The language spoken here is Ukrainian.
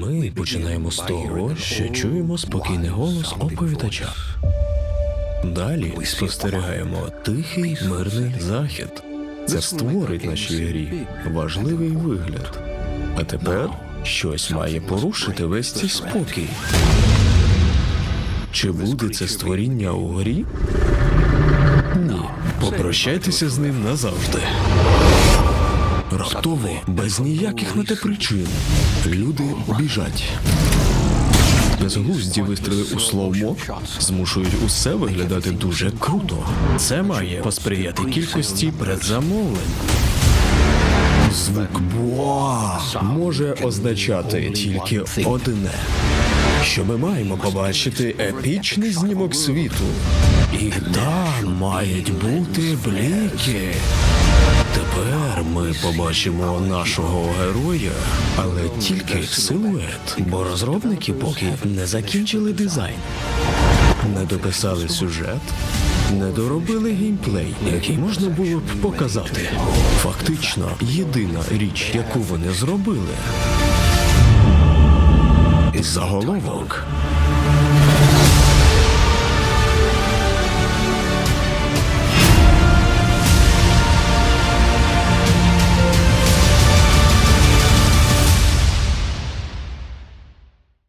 Ми починаємо з того, що чуємо спокійний голос оповідача. Далі спостерігаємо тихий мирний захід. Це створить нашій грі важливий вигляд. А тепер щось має порушити весь цей спокій. Чи буде це створіння у грі? Ні. Попрощайтеся з ним назавжди. Раптово, без ніяких на те причин, люди біжать. Безглузді вистріли у словмо змушують усе виглядати дуже круто. Це має посприяти кількості предзамовлень. Звук «буа» може означати тільки одне, що ми маємо побачити епічний знімок світу. І там мають бути бліки. Тепер ми побачимо нашого героя, але тільки силует, бо розробники поки не закінчили дизайн, не дописали сюжет, не доробили геймплей, який можна було б показати. Фактично, єдина річ, яку вони зробили. Заголовок